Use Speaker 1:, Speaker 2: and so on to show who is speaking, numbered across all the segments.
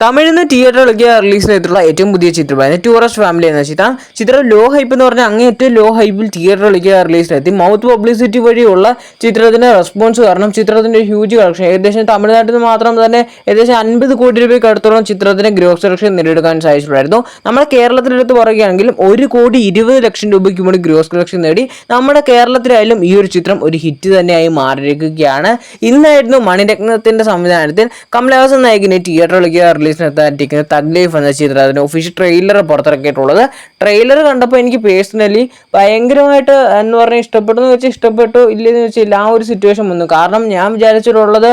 Speaker 1: തമിഴിൽ നിന്ന് തിയേറ്ററിലേക്ക് റിലീസ് ചെയ്തിട്ടുള്ള ഏറ്റവും പുതിയ ചിത്രമായിരുന്നു ടൂറിസ്റ്റ് ഫാമിലി എന്ന ചിത്രം. ചിത്രം ലോ ഹൈപ്പ് എന്ന് പറഞ്ഞാൽ അങ്ങനെ ഏറ്റവും ലോ ഹൈപ്പിൽ തിയേറ്ററിലേക്ക് റിലീസ് ചെയ്തി മൗത്ത് പബ്ലിസിറ്റി വഴിയുള്ള ചിത്രത്തിന്റെ റെസ്പോൺസ് കാരണം ചിത്രത്തിന്റെ ഹ്യൂജ് കളക്ഷൻ ഏകദേശം തമിഴ്നാട്ടിൽ നിന്ന് മാത്രം തന്നെ ഏകദേശം അൻപത് കോടി രൂപയ്ക്ക് അടുത്തോളം ചിത്രത്തിന് ഗ്രോസ് കളക്ഷൻ നേടിയെടുക്കാൻ സാധിച്ചിട്ടുണ്ടായിരുന്നു. നമ്മുടെ കേരളത്തിലെടുത്ത് പറയുകയാണെങ്കിലും ഒരു കോടി ഇരുപത് ലക്ഷം രൂപയ്ക്ക് വേണ്ടി ഗ്രോസ് കളക്ഷൻ നേടി. നമ്മുടെ കേരളത്തിലായാലും ഈ ഒരു ചിത്രം ഒരു ഹിറ്റ് തന്നെയായി മാറിയിരിക്കുകയാണ്. ഇന്നായിരുന്നു മണിരത്നത്തിന്റെ സംവിധാനത്തിൽ കമലഹാസൻ നായകിനെ തിയേറ്ററിലേക്ക് റിലീസിനെത്താറ്റിരിക്കുന്ന തഗ് ലൈഫ് എന്ന ചിത്രത്തിന് ഒഫീഷ്യൽ ട്രെയിലർ പുറത്തിറക്കിയിട്ടുള്ളത്. ട്രെയിലർ കണ്ടപ്പോൾ എനിക്ക് പേഴ്സണലി ഭയങ്കരമായിട്ട് എന്ന് പറഞ്ഞാൽ ഇഷ്ടപ്പെട്ടു എന്ന് വെച്ചാൽ ഇഷ്ടപ്പെട്ടു ഇല്ലെന്ന് വെച്ചാൽ ആ ഒരു സിറ്റുവേഷൻ വന്നു. കാരണം ഞാൻ വിചാരിച്ചിട്ടുള്ളത്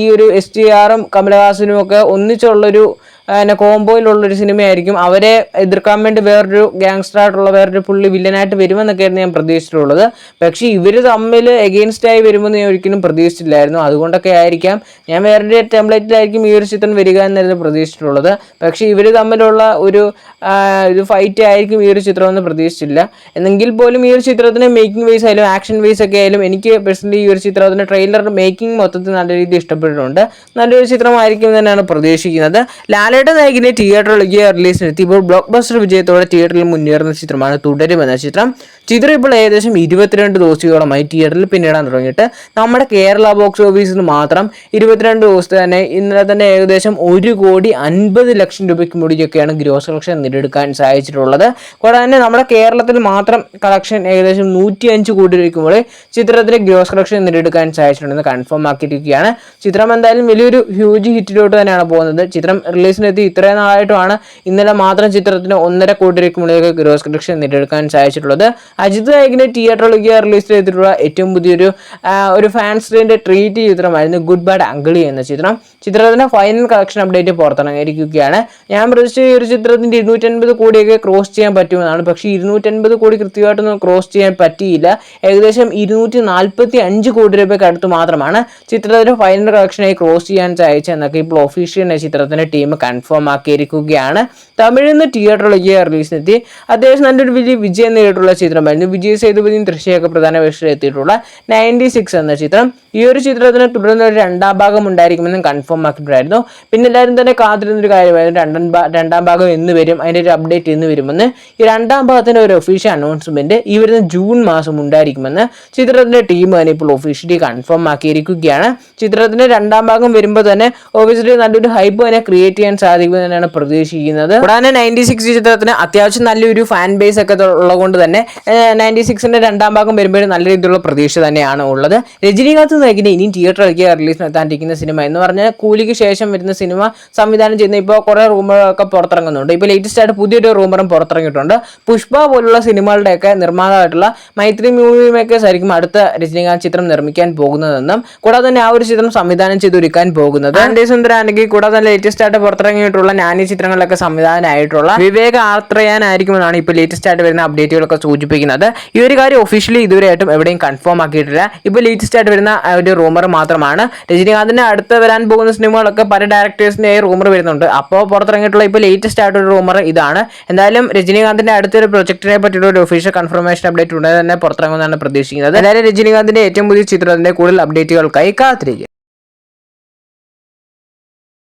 Speaker 1: ഈ ഒരു എസ് ടി ആറും കമലഹാസനും ഒക്കെ ഒന്നിച്ചുള്ളൊരു പിന്നെ കോംബോയിലുള്ളൊരു സിനിമയായിരിക്കും. അവരെ എതിർക്കാൻ വേണ്ടി വേറൊരു ഗാങ്സ്റ്റർ ആയിട്ടുള്ള വേറൊരു പുള്ളി വില്ലനായിട്ട് വരുമെന്നൊക്കെയായിരുന്നു ഞാൻ പ്രതീക്ഷിച്ചിട്ടുള്ളത്. പക്ഷേ ഇവർ തമ്മിൽ എഗെയിൻസ്റ്റ് ആയി വരുമെന്ന് ഞാൻ ഒരിക്കലും പ്രതീക്ഷിച്ചില്ലായിരുന്നു. അതുകൊണ്ടൊക്കെ ആയിരിക്കാം ഞാൻ വേറൊരു ടെംപ്ലേറ്റിലായിരിക്കും ഈ ഒരു ചിത്രം വരിക എന്നായിരുന്നു പ്രതീക്ഷിച്ചിട്ടുള്ളത്. പക്ഷേ ഇവർ തമ്മിലുള്ള ഒരു ഒരു ഫൈറ്റ് ആയിരിക്കും ഈ ഒരു ചിത്രം എന്ന് പ്രതീക്ഷിച്ചില്ല. എന്നെങ്കിൽ പോലും ഈ ഒരു ചിത്രത്തിന് മേക്കിംഗ് വൈസ് ആയാലും ആക്ഷൻ വൈസ് ഒക്കെ ആയാലും എനിക്ക് പേഴ്സണലി ഈ ഒരു ചിത്രത്തിന്റെ ട്രെയിലർ മേക്കിംഗ് മൊത്തത്തിൽ നല്ല രീതിയിൽ ഇഷ്ടപ്പെട്ടിട്ടുണ്ട്. നല്ലൊരു ചിത്രമായിരിക്കും തന്നെയാണ് പ്രതീക്ഷിക്കുന്നത്. ലാലയുടെ നായകിനെ റിലീസ് റിലീസിനെത്തി ഇപ്പോൾ ബ്ലോക്ക് ബസ്റ്റർ വിജയത്തോടെ തിയേറ്ററിൽ മുന്നേറുന്ന ചിത്രമാണ് തുടരും എന്ന ചിത്രം. ചിത്രം ഇപ്പോൾ ഏകദേശം ഇരുപത്തിരണ്ട് ദിവസത്തോളമായി തിയേറ്ററിൽ പിന്നിടാൻ തുടങ്ങിയിട്ട്. നമ്മുടെ കേരള ബോക്സ് ഓഫീസിൽ മാത്രം ഇരുപത്തിരണ്ട് ദിവസത്തെ തന്നെ ഇന്നലെ തന്നെ ഏകദേശം ഒരു കോടി അൻപത് ലക്ഷം രൂപയ്ക്ക് മുടിയൊക്കെയാണ് ഗ്രോസ് കളക്ഷൻ നേടിയെടുക്കാൻ സാധിച്ചിട്ടുള്ളത്. കൂടാതെ തന്നെ നമ്മുടെ കേരളത്തിൽ മാത്രം കളക്ഷൻ ഏകദേശം നൂറ്റി അഞ്ച് കോടി രൂപയ്ക്കുമ്പോൾ ചിത്രത്തിന് ഗ്രോസ് കളക്ഷൻ നേടിയെടുക്കാൻ സാധിച്ചിട്ടുണ്ടെന്ന് കൺഫേം ആക്കിയിരിക്കുകയാണ്. ചിത്രം എന്തായാലും വലിയൊരു ഹ്യൂജ് ഹിറ്റിലോട്ട് തന്നെയാണ് പോകുന്നത്. ചിത്രം റിലീസിനെത്തി ഇത്രയും നാളായിട്ടുമാണ് ഇന്നലെ മാത്രം ചിത്രത്തിന് ഒന്നര കോടി രൂപയ്ക്ക് മുകളിലേക്ക് ഗ്രോസ് കളക്ഷൻ നേടിയെടുക്കാൻ സാധിച്ചിട്ടുള്ളത്. അജിത് നായകിന്റെ തിയേറ്ററിലേക്ക് റിലീസ് ചെയ്തിട്ടുള്ള ഏറ്റവും പുതിയൊരു ഒരു ഫാൻസിന്റെ ട്രീറ്റ് ചിത്രമായിരുന്നു ഗുഡ് ബാഡ് അങ്കിളി എന്ന ചിത്രം. ചിത്രത്തിന്റെ ഫൈനൽ കളക്ഷൻ അപ്ഡേറ്റ് പുറത്തിറങ്ങിയിരിക്കുകയാണ്. ഞാൻ പ്രതീക്ഷിച്ച ഈ ഒരു ചിത്രത്തിന്റെ ഇരുന്നൂറ്റൻപത് കോടിയൊക്കെ ക്രോസ് ചെയ്യാൻ പറ്റുമെന്നാണ്. പക്ഷേ ഇരുന്നൂറ്റൻപത് കോടി കൃത്യമായിട്ടൊന്നും ക്രോസ് ചെയ്യാൻ പറ്റിയില്ല. ഏകദേശം ഇരുന്നൂറ്റി നാൽപ്പത്തി അഞ്ച് കോടി രൂപയ്ക്ക് അടുത്ത് മാത്രമാണ് ചിത്രത്തിന്റെ ഫൈനൽ കളക്ഷനായി ക്രോസ് ചെയ്യാൻ സാധിച്ചതെന്നൊക്കെ ഇപ്പോൾ ഒഫീഷ്യൽ ചിത്രത്തിന്റെ ടീം കൺഫേം ആക്കിയിരിക്കുകയാണ്. തമിഴിൽ നിന്ന് തിയേറ്ററിലേക്ക് റിലീസിനെത്തി അത്യാവശ്യം നല്ലൊരു വലിയ വിജയം നേരിട്ടുള്ള ചിത്രമായിരുന്നു. വിജയ് സേതുപതിയും തൃശ്ശയൊക്കെ പ്രധാന വേഷത്തിൽ എത്തിയിട്ടുള്ള നയന്റി സിക്സ് എന്ന ചിത്രം. ഈ ഒരു ചിത്രത്തിന് തുടർന്ന് ഒരു രണ്ടാം ഭാഗം ഉണ്ടായിരിക്കുമെന്നും കൺഫേം ആക്കിയിട്ടുണ്ടായിരുന്നു. പിന്നെ എല്ലാവരും തന്നെ കാത്തിരുന്നൊരു കാര്യമായിരുന്നു. രണ്ടാം രണ്ടാം ഭാഗം എന്ന് വരും അതിന്റെ ഒരു അപ്ഡേറ്റ് എന്ന് വരുമെന്ന്. ഈ രണ്ടാം ഭാഗത്തിന്റെ ഒരു ഒഫീഷ്യൽ അനൗൺസ്മെന്റ് ഈ വരുന്ന ജൂൺ മാസം ഉണ്ടായിരിക്കുമെന്ന് ചിത്രത്തിന്റെ ടീം തന്നെ ഇപ്പോൾ ഒഫീഷ്യലി കൺഫേം ആക്കിയിരിക്കുകയാണ്. ചിത്രത്തിന്റെ രണ്ടാം ഭാഗം വരുമ്പോൾ തന്നെ ഒഫീഷ്യലി നല്ലൊരു ഹൈപ്പ് തന്നെ ക്രിയേറ്റ് ചെയ്യാൻ സാധിക്കുമെന്ന് തന്നെയാണ് പ്രതീക്ഷിക്കുന്നത്. കൂടാതെ നയന്റി സിക്സ് ചിത്രത്തിന് അത്യാവശ്യം നല്ലൊരു ഫാൻ ബേസ് ഒക്കെ ഉള്ളതുകൊണ്ട് തന്നെ നയന്റി സിക്സിന്റെ രണ്ടാം ഭാഗം വരുമ്പോഴും നല്ല രീതിയിലുള്ള പ്രതീക്ഷ തന്നെയാണ് ഉള്ളത്. രജനീകാന്ത് നായകിനെ ഇനിയും തിയേറ്ററിലേക്ക് റിലീസ് എത്താണ്ടിരിക്കുന്ന സിനിമ എന്ന് പറഞ്ഞാൽ കൂലിക്ക് ശേഷം വരുന്ന സിനിമ സംവിധാനം ചെയ്യുന്ന ഇപ്പോൾ കുറേ റൂമറൊക്കെ പുറത്തിറങ്ങുന്നുണ്ട്. ഇപ്പോൾ ലേറ്റസ്റ്റ് ആയിട്ട് പുതിയൊരു റൂമറും പുറത്തിറങ്ങിയിട്ടുണ്ട്. പുഷ്പ പോലുള്ള സിനിമകളുടെയൊക്കെ നിർമ്മാതാവായിട്ടുള്ള മൈത്രി മൂവി മേക്കേഴ്സ് ആയിരിക്കും അടുത്ത രജനീകാന്ത് ചിത്രം നിർമ്മിക്കാൻ പോകുന്നതെന്നും കൂടാതെ തന്നെ ആ ഒരു ചിത്രം സംവിധാനം ചെയ്തൊരുക്കാൻ പോകുന്നത്. ആൻഡി സുന്ദരാണെങ്കിൽ കൂടാതെ തന്നെ ലേറ്റസ്റ്റ് ആയിട്ട് പുറത്തിറങ്ങിയിട്ടുള്ള നാനി ചിത്രങ്ങളിലൊക്കെ സംവിധാനമായിട്ടുള്ള വിവേക ആർത്രയാനായിരിക്കുമെന്നാണ് ഇപ്പോൾ ലേറ്റസ്റ്റ് ആയിട്ട് വരുന്ന അപ്ഡേറ്റുകളൊക്കെ സൂചിപ്പിക്കുന്നത്. ഈ ഒരു കാര്യം ഒഫീഷ്യലി ഇതുവരെയായിട്ടും എവിടെയും കൺഫേം ആക്കിയിട്ടില്ല. ഇപ്പോൾ ലേറ്റസ്റ്റ് ആയിട്ട് വരുന്ന ഒരു റൂമർ മാത്രമാണ്. രജനീകാന്തിന്റെ അടുത്ത് വരാൻ പോകുന്ന സിനിമകളൊക്കെ പല ഡയറക്ടേഴ്സിന്റെ റൂമർ വരുന്നുണ്ട്. അപ്പോൾ പുറത്തിറങ്ങിയിട്ടുള്ള ഇപ്പോൾ ലേറ്റസ്റ്റ് ആയിട്ടൊരു റൂമർ ഇതാണ്. എന്തായാലും രജനീകാന്തിന്റെ അടുത്തൊരു പ്രൊജക്ടിനെ പറ്റിയുള്ള ഒരു ഒഫീഷ്യൽ കൺഫർമേഷൻ അപ്ഡേറ്റ് ഉടനെ തന്നെ പുറത്തിറങ്ങുമെന്നാണ് പ്രതീക്ഷിക്കുന്നത്. എന്തായാലും രജനീകാന്തിന്റെ ഏറ്റവും പുതിയ ചിത്രത്തിന്റെ കൂടുതൽ അപ്ഡേറ്റുകൾക്കായി കാത്തിരിക്കുക.